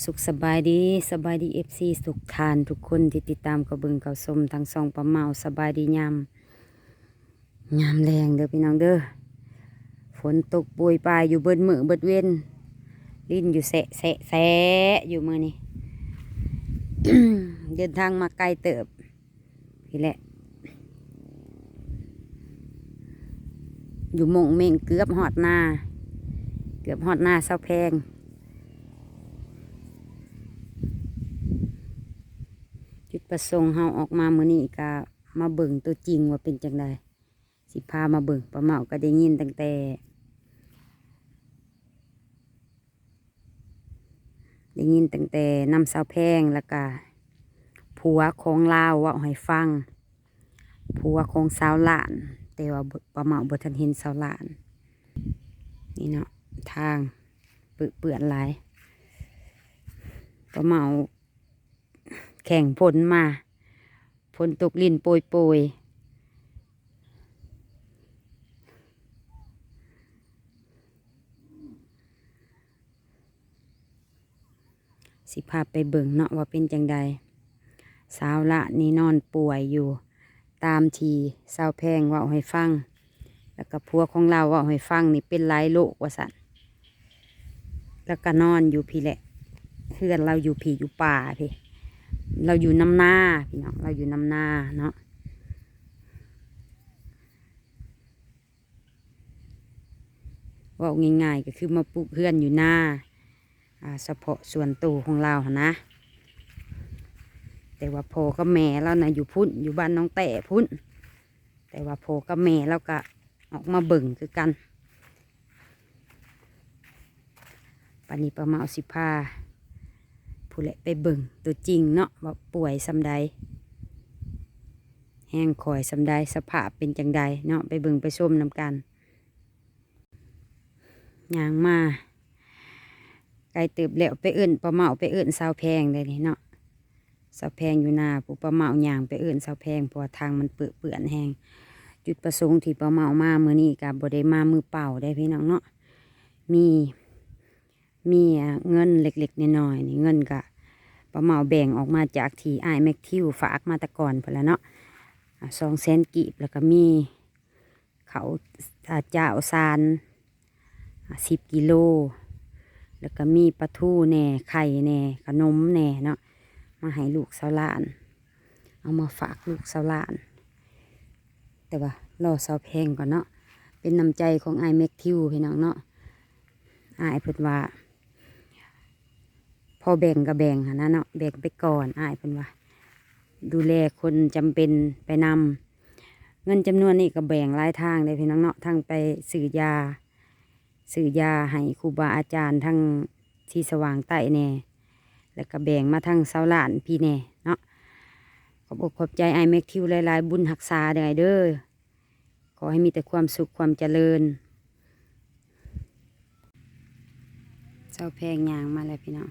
สุขสบายดีสบายดีเอฟซีสุขทานทุกคนที่ติดตามกระเบิงเกาสมทางซองปลาเมาสบายดียามยามแรงเด้อพี่น้องเด้อฝนตกปุยปลายอยู่เบิดมือเบิดเว้นลิ้นอยู่แสะแสะแสะอยู่มือนี่เดินทางมาไกลเติบพี่แหละ อยู่มงเม่งเกือบหอดหน้า เกือบหอดหน้าเศร้าแพง จุด ประสงค์เฮาออกมามื้อนี้ก็มาเบิ่งตัวจริงว่าเป็นจังไดสิพามาเบิ่งป้าเมาก็ได้ยินตั้งแต่ ได้ยินตั้งแต่นำสาวแพงแล้วก็ผัวของลาวว่าให้ฟังผัวของสาวหลาน แต่ว่าป้าเมาบ่ทันเห็นสาวหลาน นี่เนาะทางเปื้อเปื้อนหลายป้าเมา แข่งผลมาฝนตกลินโปยโปยสิพาไปเบิ่งเนาะว่าเป็นจังใดสาวละนี่นอนป่วยอยู่ ตามทีสาวแพงว่าให้ฟัง แล้วก็พัวของเราว่าให้ฟังนี่เป็นหลายโรคว่าสันแล้วก็นอนอยู่พี่แหละเพื่อนเราอยู่ผีอยู่ป่าพี่ เราอยู่น้ำหน้าพี่น้องเราอยู่น้ำหน้าเนาะว่าง่ายๆก็คือมาปลูกเพื่อนอยู่หน้าเฉพาะส่วนตัวของเรานะ แต่ว่าพอกับแม่เรานะอยู่พุ่นอยู่บ้านน้องแต่พุ่นแต่ว่าพอกับแม่เราก็ออกมาเบิ่งคือกันปันนี้ประมาณสิพา ผู้เละไปเบิ่งตัวจริงเนาะว่าป่วยสำใด แห้งคอยสำใดสภาพเป็นจังใดเนาะไปเบิ่งไปชมนำกันยางมาไกลเติบแล้วไปเอื่นปลาเมาไปเอื่นสาวแพงเลยนี่เนาะสาวแพงอยู่หน้าผู้ปลาเมาย่างไปเอื่นสาวแพงเพราะว่าทางมันเปื้อเปื่อนแห้งจุดประสงค์ที่ปลาเมามาเมื่อนี้กับบได้มามือเปล่าได้พี่น้องเนาะมี มีเงินเล็กๆน้อยๆนี่เงินกะป้าเมาแบ่งออกมาจากที่ไอแม็กทิวฝากมาตะก่อนพอแล้วเนาะสองแสนกีบแล้วก็มีเขาอ่าเจ้าซานสิบกิโล แล้วก็มีปลาทูแหน่ไข่แหน่ขนมแหน่เนาะมาให้ลูกสาวลาน เอามาฝากลูกสาวลาน แต่ว่ารอสาวแพงก่อนเนาะเป็นน้ำใจของไอแม็กทิวพี่น้องเนาะไอเพิ่นว่า พอแบ่งก็แบ่งหันนะเนาะแบ่งไปก่อนอายเพิ่นว่า ดูแลคนจำเป็นไปนำเงินจำนวนนี้ก็แบ่งหลายทางเลยพี่น้องเนาะทั้งไปซื้อยาซื้อยาให้ครูบาอาจารย์ทั้งที่สว่างใต้แน่แล้วก็แบ่งมาทั้งเสาหลานพี่แน่เนาะขอบอกขอบใจไอแม็กทิวหลายๆ บุญหักษาเด้เด้อขอให้มีแต่ความสุขความเจริญเจ้าแพงยางมาแล้วพี่น้อง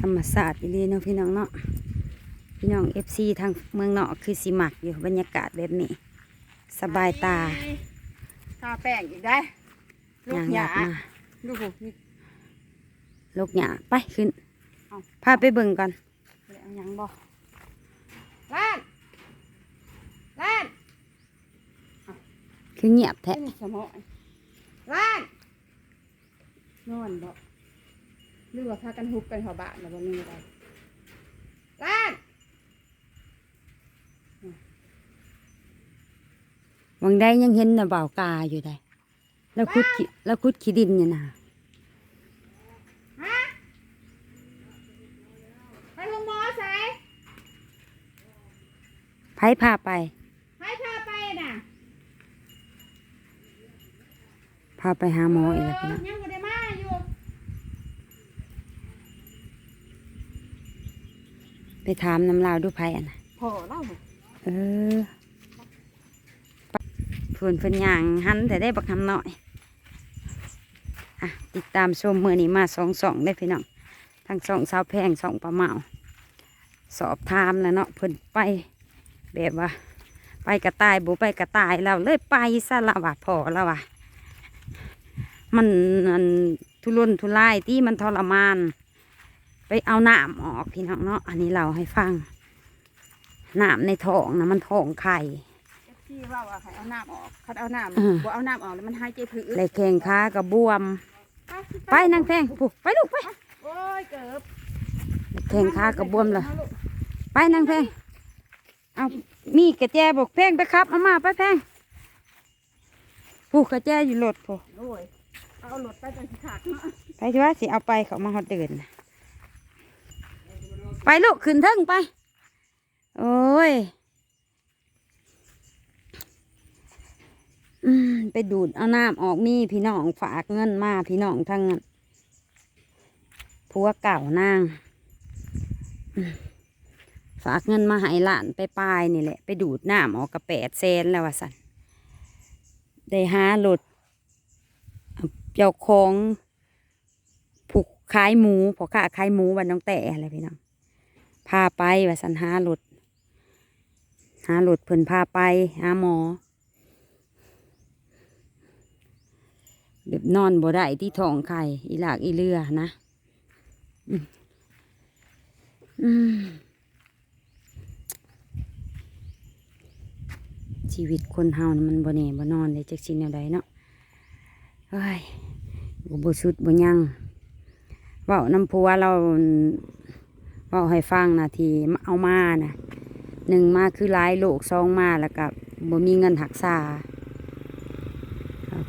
ธรรมศาสตร์อีหลีเนาะพี่น้องเนาะพี่น้องเอฟซีทางเมืองเนาะคือสิมักอยู่บรรยากาศแบบนี้ สบายตาทาแป้งอีกได้ลูกยางหหยายับมาลูกหูนี่ลูกหยาไปขึ้นเอาพาไปเบิ่งก่อนเอาหยังบ่ล้านล้านคือเงียบแท้เป็นสมองล้านนอนบ่ หรือว่าพากันฮุบกันเขาบ้านแล้วบ่มีอะไรล้านวังได้ยังเห็นน่ะบ่าวกาอยู่ได้ แล้วคุดขี้แล้วคุดขี้ดินเนี่ยนะฮะไปโรงหมอใส่ไผพาไปให้พาไปน่ะ พาไปหาหมออีกแล้วพี่น้อง เยังบ่ได้มาอยู่ ไปถามน้ำลาวดูไผอะนะพอเล่าบ่เออเพื่อนเพื่อนย่างหันแต่ได้บักคำหน่อยอะติดตามชมมือนี้มาสองสองได้พี่น้องทั้งสองสาวแพงสองปลาเมาสอบถามแล้วเนาะเพิ่นไปแบบว่า ไปกระต่ายบ่ไปกระต่ายเราเลยไปซะละว่ะพอแล้วว่ะมันมันทุรนทุรายที่มันทรมาน ไปเอาน้ำออกพี่น้องเนาะอันนี้เราให้ฟังน้ำในท้องนะมันท้องไข่ที่ว่าว่าให้เอาน้ำออกคัดเอาน้เออำบ่เอาน้ำออกแล้วมันหายใจผืดเลยแข้งขากระบวม ไปนางแพงปุ๊ไปลูกไปโอ้ยเกิบแข้งขากระบวมเลยไปนางแพงเอามีกระแจบอกแพงไปครับเอามาไปแพงผู้กระแจอยู่รถผู้โอ้ยเอารถไปจังสิขาดเนาะไปที่ว่าสิเอาไปเขามาหอดเดินน่ะ ไปลูกขึ้นเทิงไป โอ้ย อืม ไปดูดเอาน้ำออกมีพี่น้องฝากเงินมาพี่น้องทั้งนั้นผัวเก่านางฝากเงินมาให้หลานไปปลายนี่แหละ ไปดูดน้ำออกกระแปดเซนแล้วว่าสันได้หารถเจ้าของผูกขายหมูพอค้าขายหมูวันน้องแต่อะไรพี่น้อง พาไปว่าสันหารถหารถเพิ่นพาไป หาหมอแบบนอนบ่ได้ที่ท้องไข่อีหลากอีเลือนะชีวิตคนเฮามันบ่แน่บ่นอนเลยจักสิแนวใดเนาะเฮ้ยบ่บ่สุดบ่ยังเว้าน้ำพัวเรา ว้าให้ฟังนะทีเอามานะหนึ่งมาคือหลายโลกสองมาแล้วก็บ่มีเงินหักษา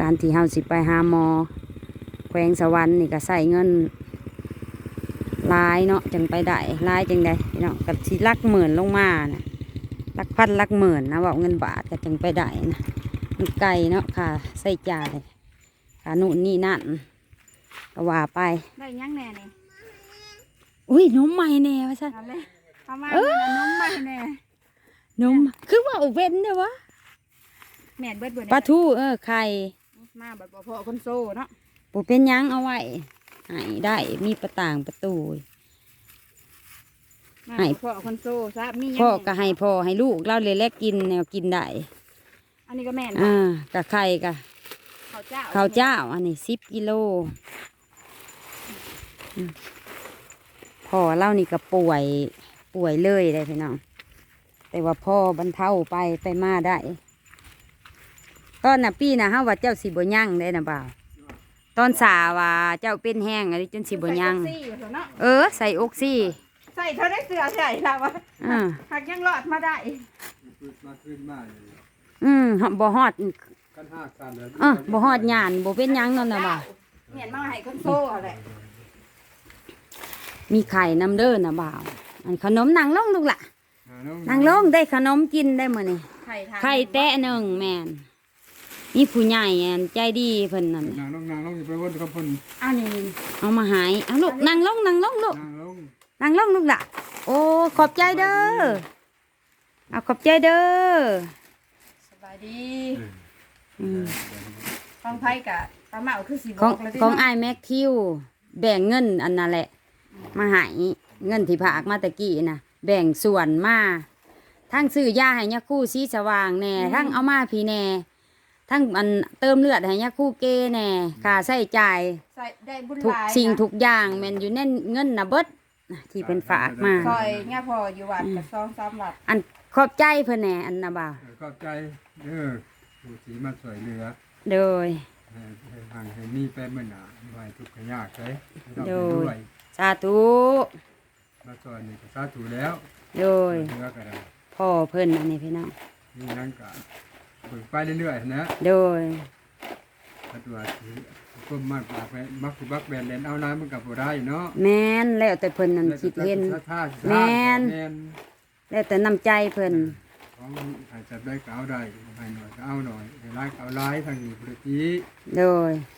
การที่เฮาสิไปหาหมอ แขวงสวรรค์นี่ก็ใส่เงินหลายเนาะจังไปได้หลายจังได้พี่น้องก็สิลักหมื่นลงมานะลักพันลักหมื่นนะว่าเงินบาทก็จังไปได้นะมันไกลเนาะค่ะใส่จ่ายค่านู่นนี่นั่นก็ว่าไปได้ยังแน่นี่ อุ้ยนมใหม่แน่ว่าซั่น เอาเลยเอามาเออเอานมมาให้แน่นม คือว่าเอาเว้นเด้อวะแม่นเบิดเบิดปลาทูเออไข่มาแบบบ่พอคนโซ่เนาะปูเป็นหยังเอาไว้ให้ได้มีประต่างประตู มาให้ บ่พอคนโซ่ซะมียังพ่อแน่ก็ให้พ่อให้ลูกเราเลยแลกกินแนวกินได้อันนี้ก็แม่นอ่ากับไข่กับข้าวเจ้าข้าวเจ้าอันนี้สิบกิโลอืม พ่อเล่านี่ก็ป่วยป่วยเลยได้พี่น้อง แต่ว่าพ่อบรรเทาไปไปมาได้ ตอนน่ะปีน่ะเฮาว่าเจ้าสิบ่ยั่งได้นะบ่าวตอนสาว่าเจ้าเป็นแห้งอะไรจนสิบ่ยั่งใส่ซี่ว่าซั่นเนาะเออ ใส่อกซี่ใส่เท่าได้เสือใส่ละวะอ่าหากยังรอดมาได้มาขึ้นมาเลยอืมบ่ฮอดกันห้ากันเลยเออบ่ฮอดหยานบ่เป็นหยังนั่นน่ะบ่าวเห็นมาให้คนโซ่อะไร มีไข่น้ำเด้อนะบ่าวอันขนมนางลงลูกละอ่าน้องนางลงได้ขนมกินได้มื้อนี้ไข่ทางไข่แตะหนึ่งแม่นมีผู้ใหญ่อันใจดีเพิ่นนั่นนางน้องนางน้องอย่าไปวนกับคนอันนี้เอามาใหายเอาลูกนางลงนางลงลูกนางลงนางลงลูกละโอ้ขอบใจเด้อเอาขอบใจเด้อสบายดีอืมฟังไพ่กะปลาเมาคือสีบของอกเลยของอ้ายแม็กทิวแบ่งเงินอันนั่นแหละ มาใหายเงินที่ผากมาตะกี้นะแบ่งส่วนมาทั้งซื้อยาให้ยาคู่สีสว่างแน่ทั้งเอามาพี่แน่ทั้งอันเติมเลือดให้ยาคู่เกแน่ค่าใช้จ่ายใส่ได้บุญทุกหลายสิ่งค่ะทุกอย่างแมันอยู่ในเงินนะเบิดน่ะที่เป็นฝากมาซอยเนี่ยพออยู่วัดกับซองสามวัดอันขอบใจเพื่อนแหน่อันนะบ่าวเออขอบใจเด้อผู้สีมาสวยเหลือโดย ให้ให้ห่างให้มีแป้เมื่อหนาไว้ทุกข์ก็ยากเลยไม่ต้องโดไปยด้วย สาธุมาสวยนี่ก็สาธุแล้วโดยเหลือก็ได้พ่อเพิ่นอันนี้พี่น้องนี่นั่นก็เปิดไปเรื่อยๆนะโดยถ้าตัวที่ก็มากกว่าไปมักสิบักแบนเลนเอาน้ำมันกับบ่ได้เนาะแม่นแล้วแต่เพิ่นนั่นคิดเห็นท่าแม่นแม่นแล้วแต่น้ำใจเพิ่นของใครจะได้ก็เอาได้ให้หน่อยก็เอาหน่อยให้ร้ายก็เอาร้ายทางนี้พุทธิโดยสันได้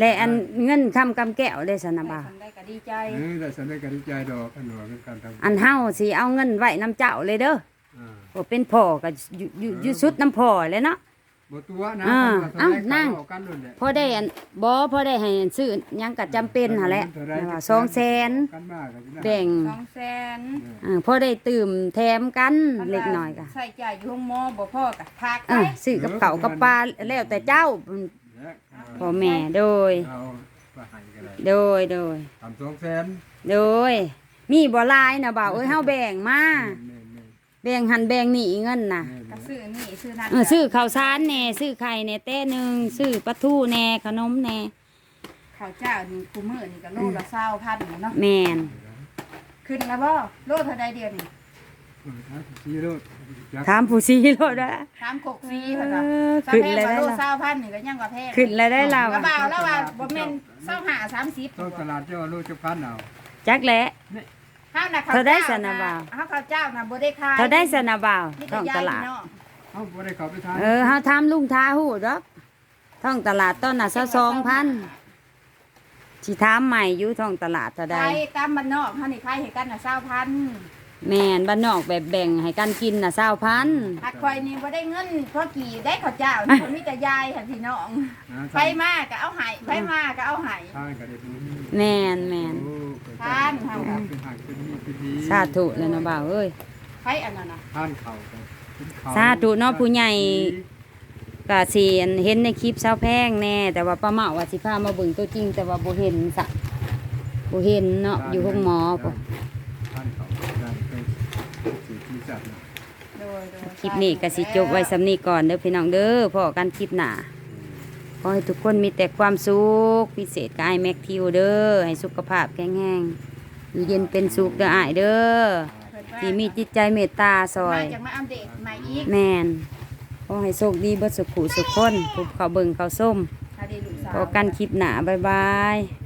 และอันเงินคำกำแก้วได้สนะบ่าวทำได้ก็ดีใจเออแต่สันได้ก็ดีใจดอกขนมเป็นการทำอันเฮาสิเอาเงินไว้น้ำเจ้าเลยเด้ออ่าบ่เป็นพ่อก็อยู่อยู่อยู่สุดน้ำพ่อเลยเนาะ บ่ตัวนะอ่าเท่าไหร่เอ้านั่งเท่ากันนู่นแหละ พอได้อันบ่พอได้ให้ซื้อหยังก็จำเป็นหั่นแหละเท่าไหร่ว่าสองแสนกันมากก็สินะแบ่งสองแสนอ่าพอได้ตื่มแถมกันเล็กน้อยก็ใส่จ่ายอยู่ห้องหมอบ่พอกับพักไปอ่าซื้อกับเขาวกับปลาแล้วแต่เจ้าและ พ่อแม่โดย เอาไปให้กันเลยโดยโดย ทำสองแสนโดย มีบ่หลายนะบ่าวเอ้ยเฮาแบ่งมาแม่นแบ่งหันแบ่งนี่เงินน่ะๆแม่นก็ซื้อนี่ซื้อนั่นเออซื้อข้าวสารแหน่ซื้อไข่แหน่แต้หนึงซื้อปลาทูแหน่ขนมแหน่ข้าวเจ้านี่คูมื้อนี่ก็โลละ20,000เนาะแม่นขึ้นแล้วบ่โลเท่าใดเดียวนี่เออถ้าสิ ซื้อรถจักถามผู้ซีโลดว่าถามกกฟรีเพิ่นว่าเออขึ้นแพงเลยกว่าได้โลล่ะ20,000นี่ก็ยังว่าแพงขึ้นเลยได้เรากระบ่าวแล้วว่าบ่แม่น25 30ต้องตลาดเจ้าโลจะพันเอาจักแหละเฮาน่ะเท่าได้สนะบ่าว เฮาข้าวเจ้าน่ะบ่ได้ขายเท่าได้สนะบ่าวมีท้แต่องยาตลาด พี่น้องเอ้าบ่ได้เข้าไปทานเออเฮาทำลุงท้าหูดอกท้องตลาดต้นน่ะซะ2,000สิถามใหม่อยู่ท้องตลาดเท่าใด ขายตามบ้านนอกเฮานี่ขายให้กันน่ะ20,000 แม่นบ้านนอกแบบแบ่งให้กันกินน่ะ20,000หัดคอยนี่บ่ได้เงินเพราะกี่ได้ข้าวเจ้านี่คนมีแต่ยายค่ะพี่น้องนะไปมาก็เอาให้ไปมาก็เอาให้ทานก็ได้บุญแม่นแม่นโอ้ทานทานเป็นหักเป็นนี่เป็นดีสาธุเลยนะบ่าวเอ้ยไปอันนั้นน่ะทานเข่ากันกินข้วสาธุเนาะผู้ใหญ่ก็สิเห็นในคลิปเช้าแพงแน่แต่ว่าป้าเมาว่าสิพามาเบิ่งตัวจริง แต่ว่าบ่เห็นสะบ่เห็นเนาะอยู่ห้องหมอปะ ทานเข่าได้เป็นสีที่สัตว์นะ โดยโดยคลิปนี้ก็สิจบไว้สำนี้ก่อนเด้อพี่น้องเด้อพอกันคลิปหน้าขอให้ทุกคนมีแต่ความสุขพิเศษกายแม็กทิวเด้อให้สุขภาพแข็งแรงอยู่เย็นเป็นสุขเด้ออ้ายเด้อเพิ่นว่าที่มีจิตใจเมตตาซอยมาจากมาอัปเดตใหม่อีกแม่นขอให้โชคดีเบิดสุขหูสุขคนผู้เขาเบิ่งเขาส้มถ้าได้ลูกสาวพอกันคลิปหน้าบ๊ายบาย